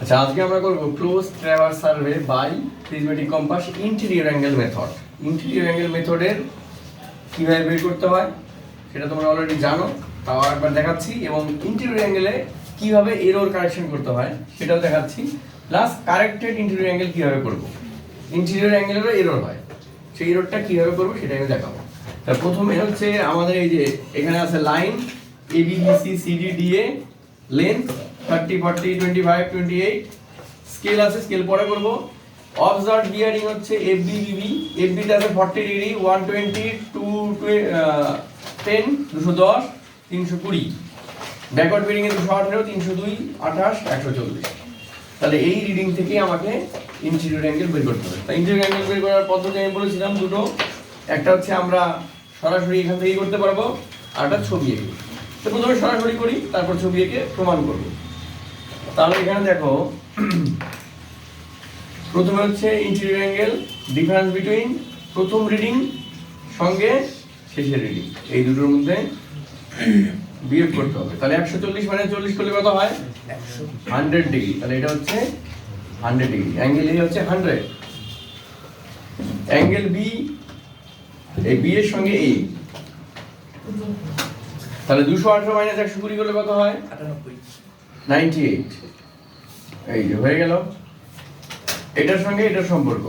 আচ্ছা আজকে আমরা করব close traverse survey by prismatic compass interior angle method interior angle মেথডের কীভাবে বের করতে হয়, সেটা তোমরা অলরেডি জানো, তাও একবার দেখাচ্ছি, এবং ইন্টেরিয়র অ্যাঙ্গেলে কীভাবে এরোর কারেকশন করতে হয়, সেটাও দেখাচ্ছি প্লাস কারেক্টেড ইন্টেরিয়র অ্যাঙ্গেল কীভাবে করব। ইন্টেরিয়র অ্যাঙ্গেলেরও এরোর হয়, সেই এররটা কীভাবে করব সেটা আমি দেখাবো। তা প্রথমে হচ্ছে আমাদের এই যে এখানে আছে line A B B C C D D A length thirty forty twenty five twenty eight scale আছে স্কেল পরে করব। অবজার্ভ বিয়ারিং হচ্ছে F B B B F বিতে আছে forty degree one twenty two ten দুশো দশ, তিনশো কুড়ি। ব্যাকওয়ার্ড এ দুশো আঠেরো, তিনশো দুই, আঠাশ, একশো চল্লিশ। তাহলে এই রিডিং থেকে আমাকে ইন্টেরিয়র অ্যাঙ্গেল বের করতে হবে। তাই ইন্টেরিয়র অ্যাঙ্গেল বের করার পদ্ধতি আমি বলেছিলাম দুটো। একটা হচ্ছে আমরা সরাসরি এখান থেকেই করতে পারব, আর একটা ছবি এঁকে। তো প্রথমে সরাসরি করি, তারপর ছবি এঁকে প্রমাণ করব। তাহলে এখানে দেখো, প্রথমে হচ্ছে ইন্টেরিয়র অ্যাঙ্গেল ডিফারেন্স বিটুইন প্রথম রিডিং সঙ্গে শেষের রিডিং এই দুটোর মধ্যে বিয়োগ করতে হবে। তাহলে একশো চল্লিশ মানে চল্লিশ করলে কত হয়? Hundred degree. তাহলে এটা হচ্ছে হান্ড্রেড ডিগ্রি। অ্যাঙ্গেল এ হচ্ছে হান্ড্রেড। অ্যাঙ্গেল বি এই বি এর সঙ্গে এই তাহলে দুশো আঠারো মাইনাস একশো কুড়ি করলে কত হয়? আটানব্বই। Ninety eight. এই যে হয়ে গেল? এটার সঙ্গে এটার সম্পর্ক।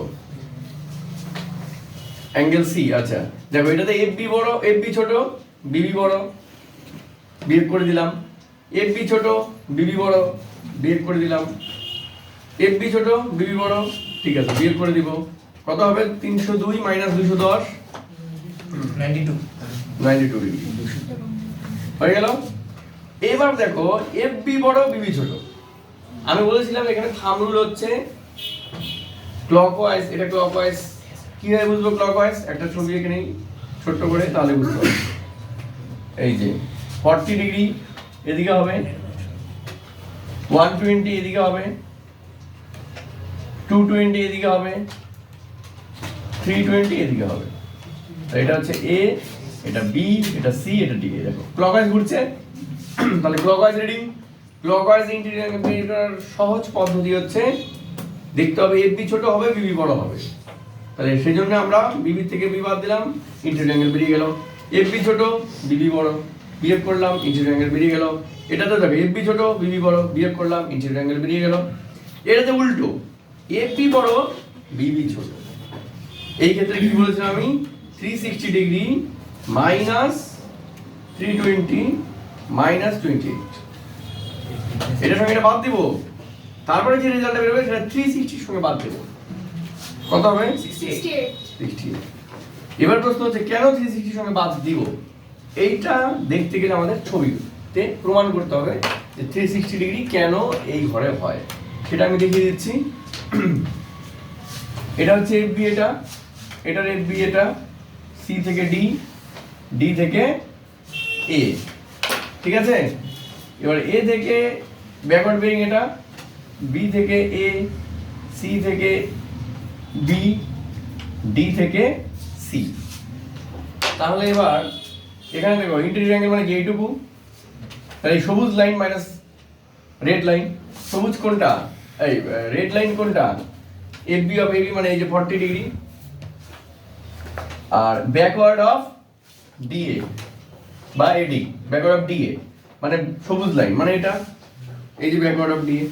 অ্যাঙ্গেল সি আচ্ছা। দেখো এটাতে এফ বি বড় এফ বি ছোট বিবি বড়। বিয়োগ করে দিলাম। এফ বি ছোট বিবি বড়। বিয়োগ করে দিলাম। এফ বি ছোট বিবি বড়। ঠিক আছে বিয়োগ করে দিব। কত হবে? তিনশো দুই মাইনাস দুশো দশ। Ninety two. Ninety two degree. হয়ে গেল? এবার দেখো এফ বি বড় বিবি ছোট। আমি বলেছিলাম এখানে থাম রুল হচ্ছে ক্লকওয়াইজ এটা ক্লক ক্লকওয়াইজ কীভাবে বুঝব ক্লকওয়াইজ একটা ছবি এখানে ছোট্ট করে, তাহলে বুঝতে এই যে ফর্টি ডিগ্রি এদিকে হবে ওয়ান টোয়েন্টি এদিকে হবে টু টোয়েন্টি এদিকে হবে থ্রি টোয়েন্টি এদিকে হবে। এটা হচ্ছে এ এটা বি এটা সি এটা ডি দেখো। ক্লকওয়াইজ ঘুরছে? তাহলে ক্লকওয়াইজ রিডিং ক্লকওয়াইজ ইন্টিরিয়র সহজ পদ্ধতি হচ্ছে, দেখতে হবে এফ বি ছোট হবে বিবি বড় হবে। তাহলে সেই জন্য আমরা বিবি থেকে বি বাদ দিলাম ইন্টিরিয়র অ্যাঙ্গেল বেরিয়ে গেল। এফ বি ছোট বিবি বড়, বিয়োগ করলাম ইন্টিরিয়র অ্যাঙ্গেল বেরিয়ে গেল। এটা তো দেখো এফ বি ছোট বিবি বড়, বিয়োগ করলাম ইন্টিরিয়র অ্যাঙ্গেল বেরিয়ে গেল। এটাতে উল্টো এফ বি বড় বিবি ছোট। এই ক্ষেত্রে কি বলেছিলাম আমি? Three sixty degree minus three twenty minus twenty eight এটার সঙ্গে এটা বাদ দিব। তারপরে যে রেজাল্টটা বেরোবে সেটা থ্রি সিক্সটির সঙ্গে বাদ দেবো। কত হবে? সিক্সটি এবার প্রশ্ন হচ্ছে, কেন থ্রি সিক্সটির সঙ্গে বাদ দিব? এইটা দেখতে গেলে আমাদের ছবিতে প্রমাণ করতে হবে যে থ্রি সিক্সটি ডিগ্রি কেন এই ঘরে হয়। সেটা আমি দেখিয়ে দিচ্ছি। এটা হচ্ছে এফ বি এটা। এটার এফ বি এটা। সি থেকে ডি ডি থেকে এ ঠিক আছে? এবার এ থেকে ব্যাকওয়ার্ড বেরিং এটা বি থেকে এ সি থেকে বি ডি থেকে সি তাহলে এবার এখানে দেখো ইন্টেরিয়র অ্যাঙ্গেল মানে কি এইটুকু তাহলে সবুজ লাইন মাইনাস রেড লাইন সবুজ কোনটা? এই রেড লাইন কোনটা? F B of A B মানে এই যে ফর্টি ডিগ্রি আর ব্যাকওয়ার্ড অফ ডিএ বা এডি ব্যাকওয়ার্ড অফ ডিএ মানে সবুজ লাইন মানে এটা, এই যে ব্যাকওয়ার্ড অফ ডিএ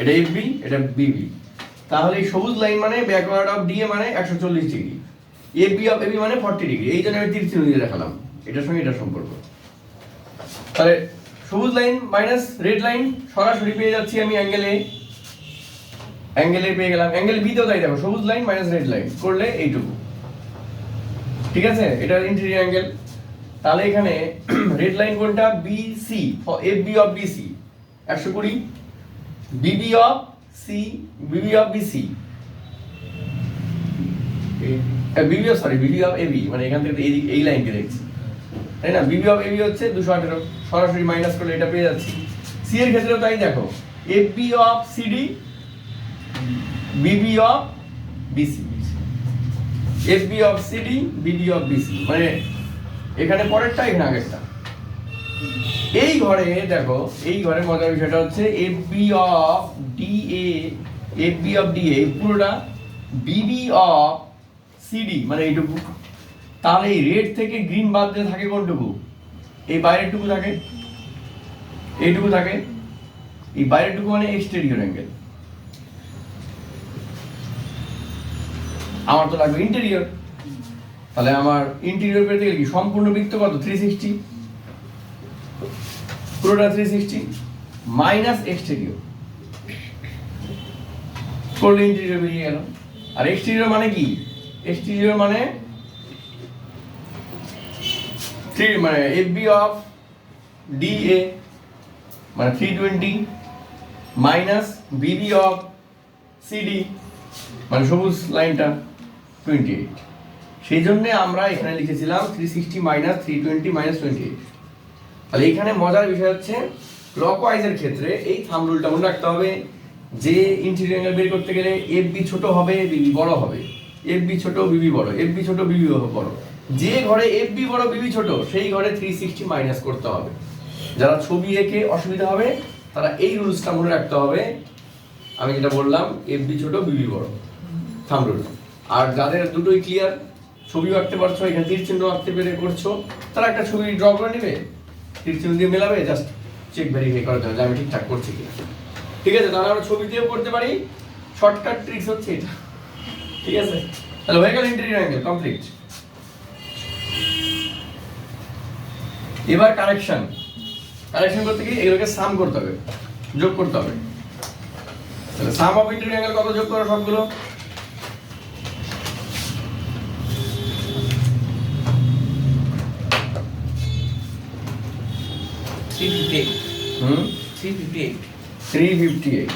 এটা এফ বি এটা বিবি তাহলে এই সবুজ লাইন মানে ব্যাকওয়ার্ড অফ ডিএ মানে একশো চল্লিশ degree F B of A B মানে ফর্টি ডিগ্রি এই জন্য আমি তীর চিহ্ন দিয়ে দেখালাম, এটার সঙ্গে এটার সম্পর্ক। তাহলে সবুজ লাইন মাইনাস রেড লাইন সরাসরি পেয়ে যাচ্ছি আমি অ্যাঙ্গেল এ অ্যাঙ্গেল এ পেয়ে গেলাম অ্যাঙ্গেল বি তেও তাই দেখো, সবুজ লাইন মাইনাস রেড লাইন করলে এইটুকু। ঠিক আছে? এটা ইন্টেরিয়র অ্যাঙ্গেল তাহলে এখানে রেড লাইন কোনটা? B C F B of B C একশো কুড়ি। B B of C B B of B C B B of sorry B B of A B মানে এখান থেকে এই এই লাইনকে দেখছি। তাই না? বিবি অফ এবি হচ্ছে দুশো আঠেরো। সরাসরি মাইনাস করলে এটা পেয়ে যাচ্ছি। সি এর ক্ষেত্রেও তাই দেখো। F B of C D B B of B C F B of C D B D of B C মানে এখানে পরেরটা এখানে আগেরটা। এই ঘরে, দেখো, এই ঘরে মজার বিষয়টা হচ্ছে F B of D A F B of D A পুরোটা বিবি অফ সিডি মানে এইটুকু। তাহলে এই রেড থেকে গ্রিন বাদ দিয়ে থাকে কোনটুকু? এই বাইরেরটুকু থাকে? এইটুকু থাকে? এই বাইরেরটুকু মানে এক্সটেরিয়র অ্যাঙ্গেল আমার তো লাগবে ইন্টেরিয়র তাহলে আমার ইন্টেরিয়র পেতে গেলে কি? সম্পূর্ণ বৃত্ত কত? থ্রি সিক্সটি পুরোটা থ্রি সিক্সটি মাইনাস এক্সটেরিয়র করলে ইন্টেরিয়র বেরিয়ে গেল। আর এক্সটেরিয়র মানে কি? এক্সটেরিয়র মানে থ্রি মানে F B of D A মানে three twenty minus B B of C D মানে সবুজ লাইনটা টোয়েন্টি এইট সেই জন্যে আমরা এখানে লিখেছিলাম three sixty minus three twenty minus twenty eight তাহলে এখানে মজার বিষয় হচ্ছে ক্লকওয়াইজের ক্ষেত্রে এই থাম রুলটা মনে রাখতে হবে যে ইন্টিরিয়র অ্যাঙ্গেল বের করতে গেলে এফ বি ছোট হবে বিবি বড় হবে। এফ বি ছোট বিবি বড়। এফ বি ছোট বিবি বড়। যে ঘরে এফ বি বড় বিবি ছোট, সেই ঘরে থ্রি সিক্সটি মাইনাস করতে হবে। যারা ছবি এঁকে অসুবিধা হবে, তারা এই রুলসটা মনে রাখতে হবে। আমি যেটা বললাম এফ বি ছোট বিবি বড়। থাম রুল আর যাদের দুটোই ক্লিয়ার ছবি আঁকতে পারছ, এখানে তীর চিহ্ন আঁকতে পেরে করছ। তারা একটা ছবি ড্র করে নেবে তীর চিহ্ন দিয়ে মেলাবে জাস্ট চেক ভেরিফাই করার জন্য যে আমি ঠিকঠাক করছি কিনা। ঠিক আছে, তাহলে আমরা ছবি দিয়েও করতে পারি। শর্টকাট ট্রিক্স হচ্ছে এটা। ঠিক আছে? তাহলে হয়ে গেল অ্যাঙ্গেল কমপ্লিট এবার কারেকশন কারেকশন করতে গিয়ে এগুলোকে সাম করতে হবে, যোগ করতে হবে। তাহলে সাম অফ ইন্টেরিয়র অ্যাঙ্গেল কত যোগ করো সবগুলো? Three fifty eight hmm three fifty eight three fifty eight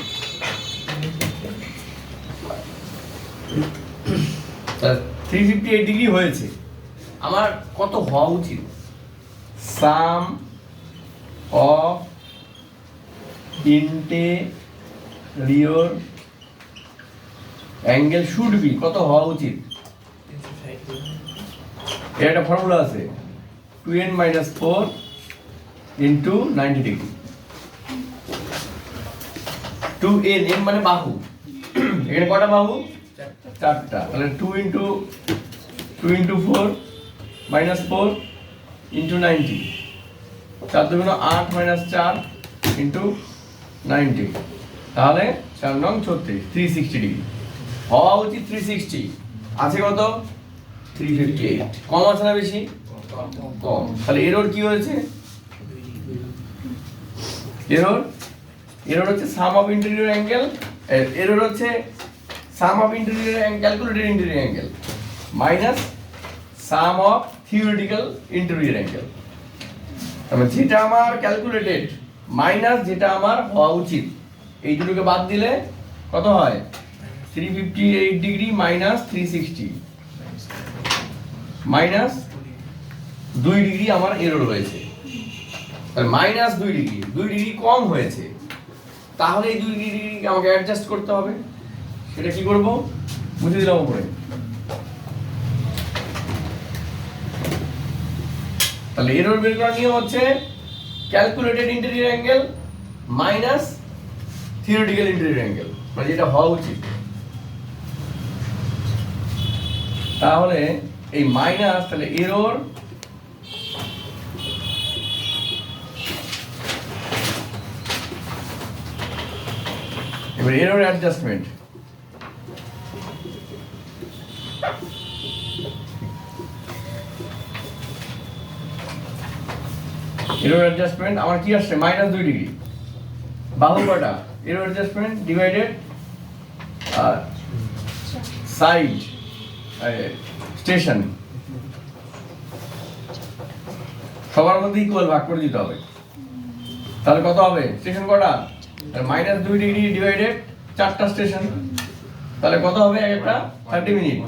three fifty eight degree হয়েছে। আমার কত হওয়া উচিত? Sum of interior angle should be. কত হওয়া উচিত? এর একটা ফর্মুলা আছে। Two N minus four into ninety degree two N N মানে বাহু। এখানে কটা বাহু? চারটা। তাহলে two into two into four minus four into ninety চার দুগুণ আট মাইনাস চার ইন্টু নাইনটি তাহলে চার নং ছত্রিশ থ্রি সিক্সটি ডিগ্রি হওয়া উচিত থ্রি সিক্সটি আছে কত? থ্রি ফিফটি এইট কম আছে না বেশি? কম। তাহলে এরোর কি হয়েছে? এরর এরর হচ্ছে sum of interior angle error হচ্ছে sum of interior angle calculated interior angle minus sum of theoretical interior angle তারপর যেটা আমার ক্যালকুলেটেড মাইনাস যেটা আমার হওয়া উচিত এই দুটোকে বাদ দিলে কত হয়? Three fifty eight degree minus three sixty minus দুই ডিগ্রি আমার এরর হয়েছে। মাইনাস দুই ডিগ্রি দুই ডিগ্রি কম হয়েছে। তাহলে এই দুই ডিগ্রি আমাকে অ্যাডজাস্ট করতে হবে। সেটা কি করব? বুঝে দিলাম উপরে। তাহলে এরর বের করার নিয়ম হচ্ছে calculated interior angle minus theoretical interior angle মানে যেটা হওয়া উচিত। তাহলে এই মাইনাস তাহলে এরর এবার এরর অ্যাডজাস্টমেন্ট এরর অ্যাডজাস্টমেন্ট আমার কি আসছে? মাইনাস দুই ডিগ্রি বাহু কটা? Error adjustment divided side station সবার মধ্যে ইকুয়াল ভাগ করে দিতে হবে। তাহলে কত হবে? স্টেশন কটা? মাইনাস দুই ডিগ্রি ডিভাইডেড চারটা স্টেশন তাহলে কত হবে একটা? থার্টি মিনিট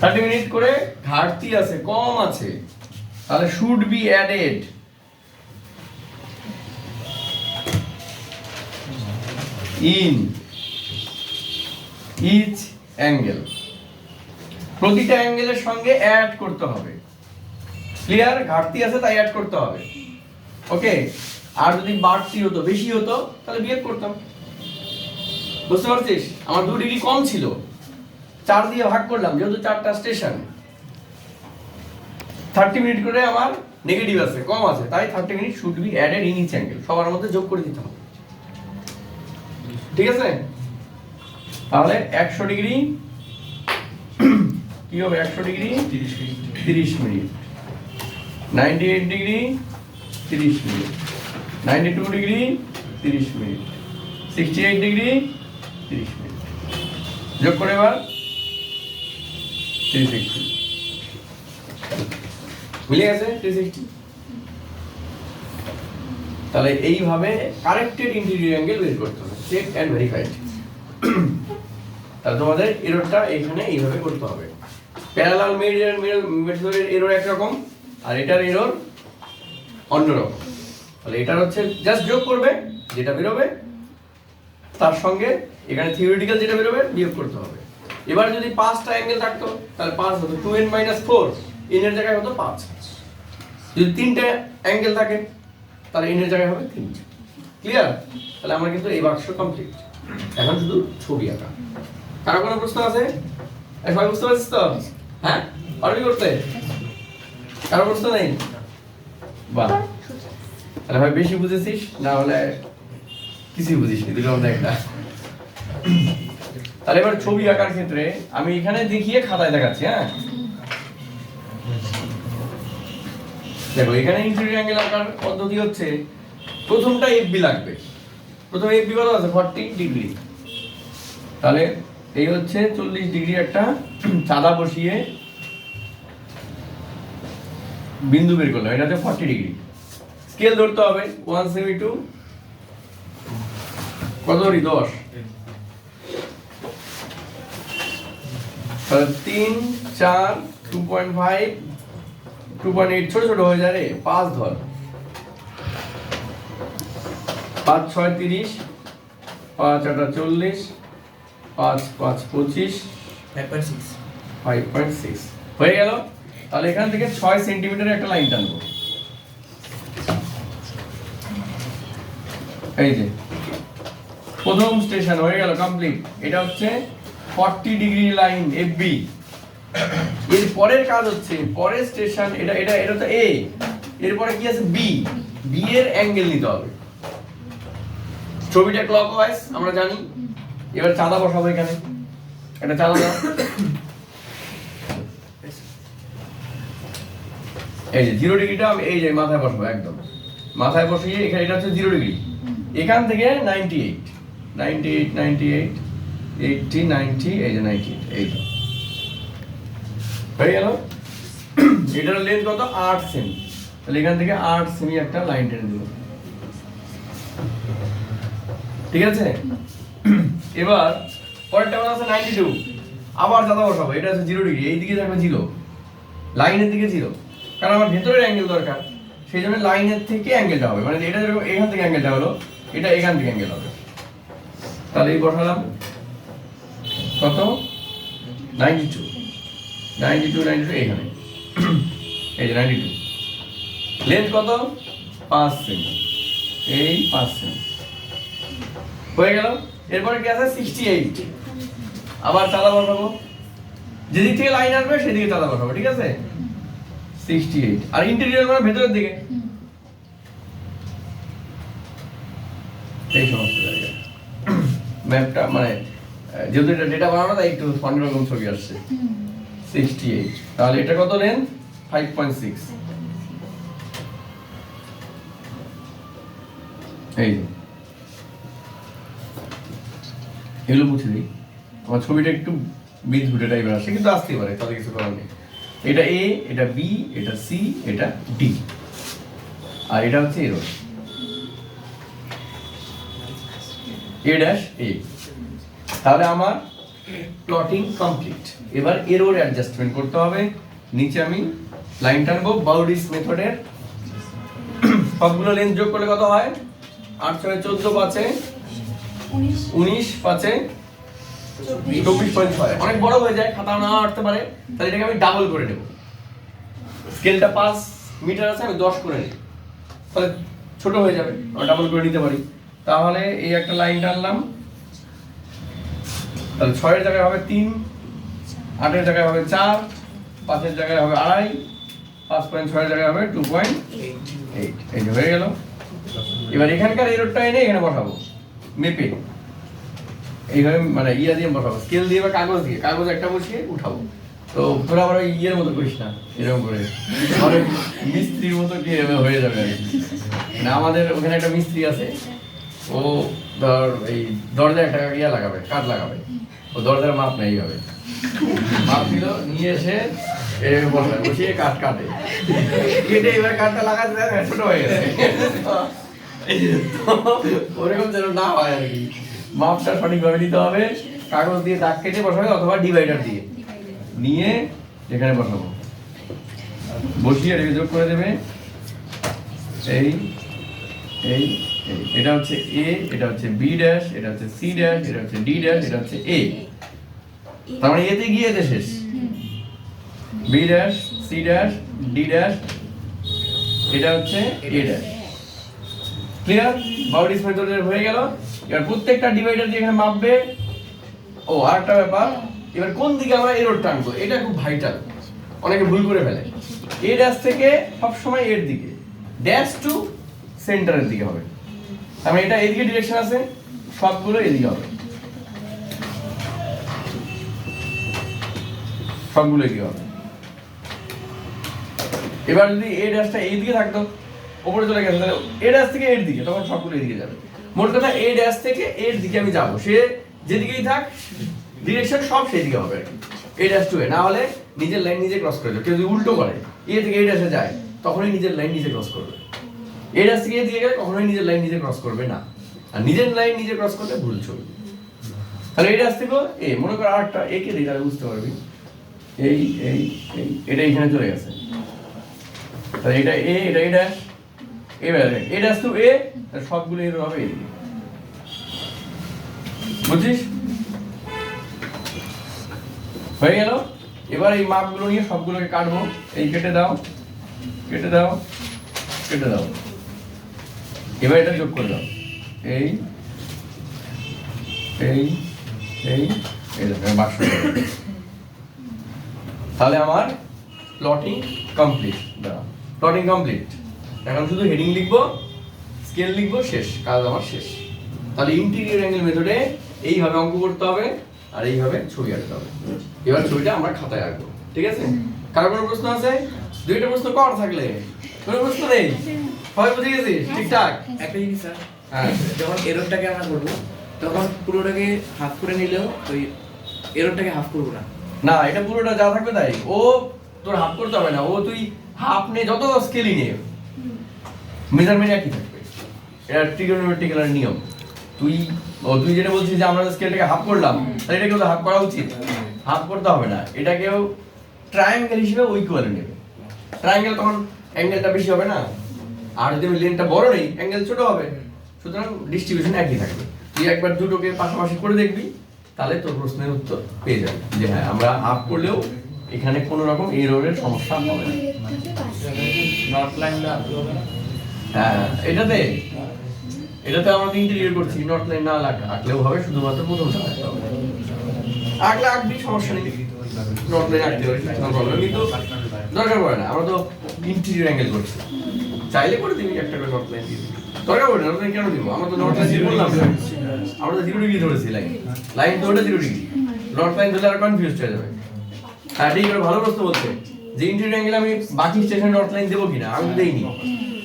থার্টি মিনিট করে ঘাটতি আছে, কম আছে। তাহলে should be added in each angle প্রতিটা অ্যাঙ্গেলের সঙ্গে অ্যাড করতে হবে। ক্লিয়ার ঘাটতি আছে, তাই অ্যাড করতে হবে। ওকে আর যদি বাড়তি হতো বেশি হতো তাহলে বিয়ে করতাম। বুঝতে পারছিস? আমার দু ডিগ্রি কম ছিল। চার দিয়ে ভাগ করলাম যেহেতু চারটা স্টেশন থার্টি মিনিট করে আমার নেগেটিভ আছে কম আছে। তাই thirty minute should be added in each angle সবার মধ্যে যোগ করে দিতে হবে। ঠিক আছে? তাহলে একশো ডিগ্রি কি হবে একশো ডিগ্রি? তিরিশ মিনিট। নাইনটি এইট ডিগ্রি তিরিশ মিনিট। নাইনটি টু ডিগ্রি তিরিশ মিনিট। সিক্সটি এইট ডিগ্রি তিরিশ মিনিট। যোগ করে এবার থ্রি সিক্সটি মিলে গেছে থ্রি সিক্সটি তাহলে এইভাবে কারেক্টেড ইন্টিরিয়র অ্যাঙ্গেল বের করতে হবে চেক অ্যান্ড ভেরিফাইড তাহলে তোমাদের এররটা এখানে এইভাবে করতে হবে। প্যারালাল মেরিডিয়ান মেথডের এরর একরকম, আর এটার এরর অন্যরকম। তাহলে এটার হচ্ছে জাস্ট যোগ করবে যেটা বেরোবে তার সঙ্গে এখানে থিওরিটিক্যাল যেটা বেরোবে বিয়োগ করতে হবে। এবার যদি পাঁচটা অ্যাঙ্গেল থাকতো তাহলে পাঁচ হতো two N minus four N এর জায়গায় হতো পাঁচ। যদি তিনটে অ্যাঙ্গেল থাকে তাহলে এন এর জায়গায় হবে তিনটে। ক্লিয়ার তাহলে আমার কিন্তু এই বাক্স কমপ্লিট এখন শুধু ছবি আঁকা। কারও কোনো প্রশ্ন আছে? এ, সবাই বুঝতে পারছিস তো? হ্যাঁ? পারবি করতে কারও প্রশ্ন নেই? বাহ। তাহলে ভাই, বেশি বুঝেছিস? না হলে কিছুই বুঝিস নি দুটোর মধ্যে একটা। তাহলে এবার ছবি আঁকার ক্ষেত্রে আমি এখানে দেখিয়ে খাতায় দেখাচ্ছি হ্যাঁ? দেখো, এখানে ইনফিনিটি অ্যাঙ্গেল আঁকার পদ্ধতি হচ্ছে, প্রথমটা এফবি লাগবে। প্রথমে এফবি কত আছে? ফর্টি ডিগ্রি তাহলে এই হচ্ছে চল্লিশ ডিগ্রি একটা চাঁদা বসিয়ে বিন্দু বের করলাম, এটা হচ্ছে ফর্টি ডিগ্রি স্কেল ধরতে হবে ওয়ান সেভি টু কত করি দশ। তিন চার two point five two point eight ছোট ছোট হয়ে যায় রে পাঁচ ধর। পাঁচ ছয় তিরিশ পাঁচ আটা চল্লিশ পাঁচ পাঁচ পঁচিশ ফাইভ পয়েন্ট সিক্স হয়ে গেল? তাহলে এখান থেকে ছয় সেন্টিমিটারের একটা লাইন টানবো। এই যে, প্রথম স্টেশন হয়ে গেল কমপ্লিট এটা হচ্ছে ফর্টি ডিগ্রি লাইন এফবি এর পরের কাজ হচ্ছে, পরের স্টেশন এটা এটা এটা তো এ এরপরে কি আছে? বি বি এর অ্যাঙ্গেল নিতে হবে। ছবিটা ক্লকওয়াইজ আমরা জানি। এবার চাঁদা বসাবো এখানে। এটা চাঁদা দাও। এই যে জিরো ডিগ্রিটা আমি এই যে মাথায় বসবো, একদম। মাথায় বসিয়ে এখানে এটা হচ্ছে জিরো ডিগ্রি এখান থেকে ninety eight ninety eight ninety eight eighty ninety এই যে নাইনটি এইট এই তো হয়ে গেল? এটার লেন্থ কত? আট সেমি তাহলে এখান থেকে আট সেমি একটা লাইন টেনে দিল। ঠিক আছে? এবার পরেরটা আছে নাইনটি টু আবার দাদা বসাবো। এটা হচ্ছে জিরো ডিগ্রি এই দিকে থাকবে জিরো লাইনের দিকে জিরো কারণ আমার ভেতরের অ্যাঙ্গেল দরকার। সেই জন্য লাইনের থেকে অ্যাঙ্গেলটা হবে। মানে এটা যেরকম এখান থেকে অ্যাঙ্গেলটা হলো। এটা এখান থেকে অ্যাঙ্গেল হবে তাহলে এই বসালাম। কত? Ninety two ninety two ninety two এখানে এই যে নাইনটি টু লেন্থ কত? পাঁচ সেমি এই পাঁচ সেমি হয়ে গেল। এরপরে কি আছে? সিক্সটি এইট আবার চাঁদা বসাবো। যেদিক থেকে লাইন আসবে, সেদিকে চাঁদা বসাবো, ঠিক আছে? সিক্সটি এইট আর ইন্টেরিয়র মানে ভেতরের দিকে এই সমস্ত জায়গায় ম্যাপটা মানে যেহেতু এটা ডেটা বানানো তাই একটু অন্যরকম ছবি আসছে। সিক্সটি এইট তাহলে এটা কত লেন্থ ফাইভ পয়েন্ট সিক্স এই এগুলো মুছে দিই। আমার ছবিটা একটু বিদ ঘুটে টাইপের আসে কিন্তু আসতেই পারে তাতে কিছু করার নেই। এটা এ এটা বি এটা সি এটা ডি আর এটা হচ্ছে এরো এ ড্যাশ এ তাহলে আমার প্লটিং কমপ্লিট এবার এরোর অ্যাডজাস্টমেন্ট করতে হবে। নিচে আমি লাইন টানবো বাউডিস মেথডের সবগুলো লেন্থ যোগ করলে কত হয়? আট ছয় চোদ্দ পাঁচে। উনিশ। পাঁচে। চব্বিশ পয়েন্ট ছয়। অনেক বড় হয়ে যায় খাতা না আটতে পারে। তাহলে এটাকে আমি ডাবল করে নেব। স্কেলটা পাঁচ মিটার আছে আমি দশ করে নিই তাহলে ছোট হয়ে যাবে ডাবল করে নিতে পারি। তাহলে এই একটা লাইন টানলাম। তাহলে ছয়ের জায়গায় হবে তিন, আটের জায়গায় হবে চার, পাঁচের জায়গায় হবে আড়াই, পাঁচ পয়েন্ট ছয়ের জায়গায় হবে টু পয়েন্ট এইট এই হয়ে গেল। এবার এখানকার এই রোডটা এনে এখানে বসাবো, মেপে। এইভাবে মানে ইয়া দিয়ে বসাবো স্কেল দিয়ে বা কাগজ দিয়ে, কাগজ একটা বসিয়ে উঠাবো। তো তোরা আবার ইয়ের মতো করিস না, এরকম করে। মিস্ত্রির মতো কি হয়ে যাবে না আমাদের ওখানে একটা মিস্ত্রি আছে ও ধর এই দরজায় একটা ইয়া লাগাবে কাঠ লাগাবে। ও দরজার মাপ নেই এইভাবে। মাপ দিল, নিয়ে এসে এরকম বসায় কাঠ কাটে কেটে এবার কাঠটা লাগাতে ছোট হয়ে গেছে। ওরকম যেন না হয় আর কি। মাপটা সঠিকভাবে নিতে হবে। কাগজ দিয়ে দাগ কেটে বসাবে অথবা ডিভাইডার দিয়ে। নিয়ে এখানে বসাবো। বসিয়ে এটাকে যোগ করে দেবে। এই এই। এটা হচ্ছে এ এটা হচ্ছে বি ড্যাশ এটা হচ্ছে সি ড্যাশ এটা হচ্ছে ডি ড্যাশ এটা হচ্ছে এ তার মানে এতে গিয়ে এতে শেষ। B dash C dash D dash এটা হচ্ছে এ ড্যাশ ক্লিয়ার বাউডিস মেথডের হয়ে গেল। এবার প্রত্যেকটা ডিভাইডার দিয়ে এখানে মাপবে। ও, আরেকটা ব্যাপার। এবার কোন দিকে আমরা এরর টানবো? এটা খুব ভাইটাল অনেকে ভুল করে ফেলে। এ ড্যাশ থেকে সব সময় এর দিকে। ড্যাশ টু সেন্টারের দিকে হবে। তার মানে এটা এদিকে ডিরেকশন আছে, সবগুলো এদিকে হবে। সবগুলো এদিকে হবে। এবার যদি এ ড্যাশটা এই দিকে থাকতো, ওপরে চলে গেছে, তাহলে এ ড্যাশ থেকে এর দিকে, তখন সবগুলো এদিকে যাবে। মোট কথা এ ড্যাশ থেকে এর দিকে আমি যাব। সে যেদিকেই থাক ডিরেকশন সব সেই দিকে হবে এ ড্যাশ টু এ না হলে নিজের লাইন নিজে ক্রস করে দেবে কেউ যদি উল্টো করে এ থেকে এ ড্যাশে যায়, তখনই নিজের লাইন নিজে ক্রস করবে। এ ড্যাশ থেকে এ দিকে গেলে কখনোই নিজের লাইন নিজে ক্রস করবে না। আর নিজের লাইন নিজে ক্রস করলে ভুল চলবে। তাহলে এই ড্যাশ থেকে এ মনে কর আরেকটা এ কে দিই, তাহলে বুঝতে পারবি। এই এই এই, এটা এখানে চলে গেছে। তাহলে এটা এ এটা এ ড্যাশ এবার এ টু এ সবগুলো এর হবে বুঝছিস? হয়ে গেল? এবার এই মাপগুলো নিয়ে সবগুলোকে কাটবো। এই কেটে দাও কেটে দাও কেটে দাও। এবার এটা যোগ করে দাও। এই এই এই বাক্স তাহলে আমার প্লটিং কমপ্লিট দাঁড়াও। প্লটিং কমপ্লিট এখন শুধু হেডিং লিখব স্কেল লিখব, শেষ, কাজ আমার শেষ। তাহলে ইন্টিরিয়র অ্যাঙ্গেল মেথডে এইভাবে অঙ্ক করতে হবে, আর এইভাবে ছবি আঁকতে হবে। এবার ছবিটা আমরা খাতায় আঁকবো, ঠিক আছে? কারও কোনো প্রশ্ন আছে? দুইটা প্রশ্ন কর থাকলে। কোনো প্রশ্ন নেই? সবাই বুঝে গেছিস ঠিকঠাক একটা জিনিস স্যার হ্যাঁ। যখন এররটাকে আমরা করব তখন পুরোটাকে হাফ করে নিলেও ওই এররটাকে হাফ করব না। না এটা পুরোটা যা থাকবে তাই। ও তোর হাফ করতে হবে না। ও তুই হাফ নে যত স্কেলই নে মেজারমেন্ট একই থাকবে। এটা ট্রিগোনোমেট্রিক্যাল নিয়ম। তুই ও তুই যেটা বলছিস যে আমরা স্কেলটাকে হাফ করলাম তাহলে এটাকেও তো হাফ করা উচিত। হাফ করতে হবে না। এটাকেও ট্রায়াঙ্গেল হিসেবে ইকুয়ালে নেবে। ট্রায়াঙ্গেল তখন অ্যাঙ্গেলটা বেশি হবে না? আর যদি লেনটা বড় নেই অ্যাঙ্গেল ছোট হবে। সুতরাং ডিস্ট্রিবিউশন একই থাকবে। তুই একবার দুটোকে পাশাপাশি করে দেখবি তাহলে তোর প্রশ্নের উত্তর পেয়ে যাবে। যে হ্যাঁ আমরা হাফ করলেও এখানে কোনো রকম এররের সমস্যা হবে না। হ্যাঁ এটাতে এটাতে আমরা ইন্টেরিয়র করছি নট লাইন না লাগ আঁকলেও হবে শুধুমাত্র প্রথমটা আঁকতে হবে। আঁকলে আঁকবি সমস্যা নেই। নট লাইন আঁকতে no কিন্তু দরকার পড়ে না আমরা তো ইন্টেরিয়র অ্যাঙ্গেল করছি। চাইলে করে দিবি একটা করে নটলাইন দিয়ে। দরকার পড়ে না লাইন কেন দিব? আমরা তো নট লাইন দিয়ে বললাম আমরা তো জিরো ডিগ্রি ধরেছি লাইন লাইন তো ওটা জিরো ডিগ্রি নট লাইন ধরলে আর কনফিউজ হয়ে যাবে। হ্যাঁ ঠিক আছে, ভালো প্রশ্ন বলছে। যে ইন্টারভিউ অ্যাঙ্গেল আমি বাকি স্টেশনে নট লাইন দেবো কিনা? আমি দেইনি।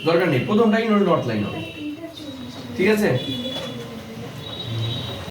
দরকার নেই। প্রথমটাই নট লাইন হবে। ঠিক আছে?